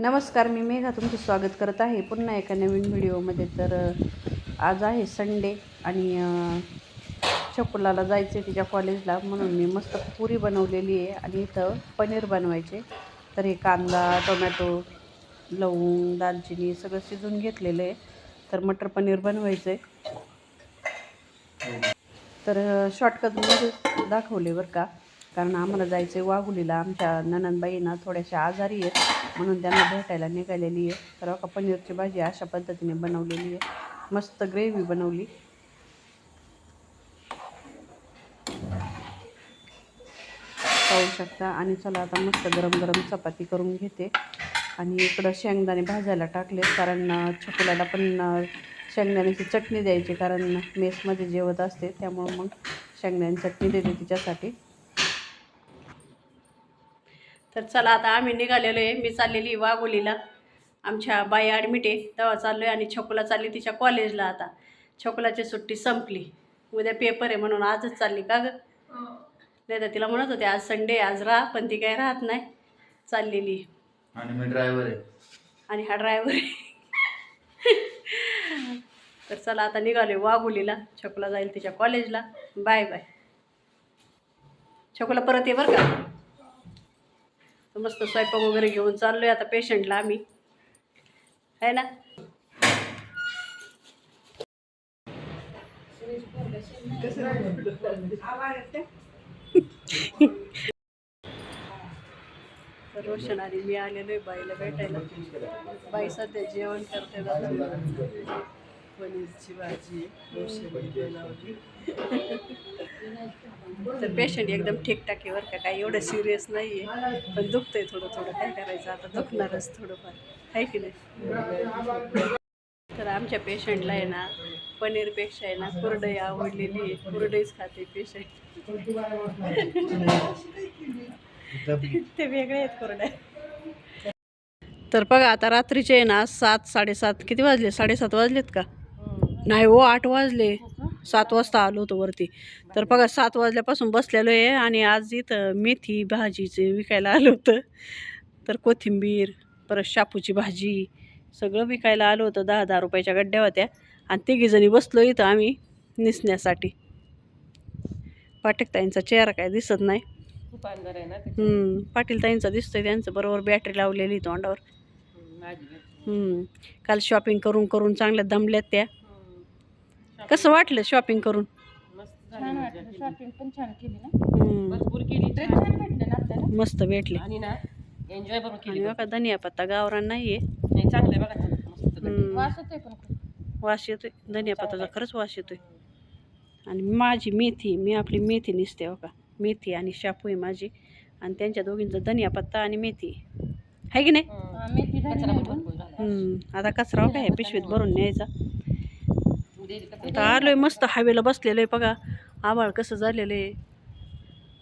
नमस्कार मी मेघा तुमचं स्वागत करत आहे. पुन्हा एका नवीन व्हिडिओमध्ये. तर आज आहे संडे आणि अ, जायचं आहे तिच्या कॉलेजला. म्हणून मी मस्त पुरी बनवलेली आहे आणि इथं पनीर बनवायचे. तर हे कांदा टोमॅटो लवंग दालचिनी सगळं शिजून घेतलेलं आहे. तर मटर पनीर बनवायचं आहे तर शॉर्टकटमध्ये दाखवले बरं का. कारण आम्हाला जायचं आहे वाघुलीला. आमच्या ननंदबाईंना थोड्याशा आजारी आहेत म्हणून त्यांना भेटायला निघालेली आहे. तर का पनीरची भाजी अशा पद्धतीने बनवलेली आहे. मस्त ग्रेव्ही बनवली. पाहू शकता. आणि चला आता मस्त गरम गरम चपाती करून घेते. आणि इकडं शेंगदाणे भाजायला टाकले कारण छकुल्याला पण शेंगदाण्याची चटणी द्यायची कारण मेसमध्ये जेवत असते त्यामुळं मग शेंगदाण्याची चटणी देते तिच्यासाठी. तर चला आता आम्ही निघालेलो आहे. मी चाललेली आहे वाघोलीला. आमच्या बाई ॲडमिट आहे. तेव्हा चाललो आहे आणि छकुला चालली तिच्या कॉलेजला आता. छकुलाची सुट्टी संपली. उद्या पेपर आहे म्हणून आजच चालली का गं? नाही तर तिला म्हणत होते आज संडे आज राहा. पण ती काही राहत नाही. चाललेली आहे. आणि मी ड्रायव्हर आहे. आणि हा ड्रायव्हर तर चला आता निघाले वाघोलीला. छकुला जाईल तिच्या कॉलेजला बाय बाय छकुला परत ये बरं का? मस्त स्वयंपाक वगैरे घेऊन चाललोय आता पेशंटला आम्ही. आहे ना? रोशन आणि मी आलेलो आहे बाईला भेटायला. बाई सध्या जेवण करते पनीरची भाजी रोशनी बनवली. तर पेशंट एकदम ठीकठाक आहे बरं का. काही एवढं सिरियस नाही आहे पण दुखतंय थोडं थोडं. काय करायचं? आता दुखणारच थोडंफार. आहे की नाही? तर आमच्या पेशंटला आहे ना पनीरपेक्षा आहे ना कुरडई आवडलेली आहे. कुरडईच खाते पेशंट ते वेगळे आहेत कुरड्या. तर बघा आता रात्रीचे आहे ना सात साडेसात. किती वाजले? साडेसात वाजलेत का? नाही हो आठ वाजले. सात वाजता आलो होतो वरती. तर बघा सात वाजल्यापासून बसलेलो आहे आणि आज इथं मेथी भाजीचे विकायला आलं होतं. तर कोथिंबीर परत शापूची भाजी सगळं विकायला आलं होतं. दहा दहा रुपयाच्या गड्ड्या होत्या. आणि तिघीजणी बसलो इथं आम्ही निसण्यासाठी. पाठकताईंचा चेहरा काय दिसत नाही. खूप अंधार आहे ना ते. हम्म, पाटील ताईंचा दिसतोय त्यांचं. बरोबर बॅटरी लावलेली तोंडावर. काल शॉपिंग करून करून चांगल्या दमल्यात त्या. कसं वाटलं शॉपिंग करून? मस्त झाली छान मजा वाटलं. केली. शॉपिंग पण छान केली ना. हम्म. भरपूर केली. ड्रेस छान भेटले ना आपल्याला. मस्त भेटले. आणि ना एन्जॉय पण आणि केली बघा धनिया पत्ता गावरान नाहीये. नाही चांगलं आहे बघा मस्त. हम्म. वास येतोय पण खूप. वास येतोय. धनिया पत्ताचा खरंच वास येतोय. आणि माझी मेथी मी आपली मेथी निसते हो का मेथी आणि शापू आहे माझी. आणि त्यांच्या दोघींचा धनिया पत्ता आणि मेथी. आहे की नाही? हम्म. हा, मेथी झाली कचरा नाही पण पण. भरपूर झाला. हम्म. आता कचरा काय पिशवीत भरून न्यायचा. आता आलोय मस्त हवेला बसलेलं आहे बघा. आभाळ कसं झालेलं आहे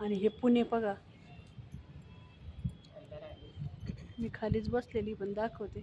आणि हे पुणे बघा. मी खालीच बसलेली पण दाखवते.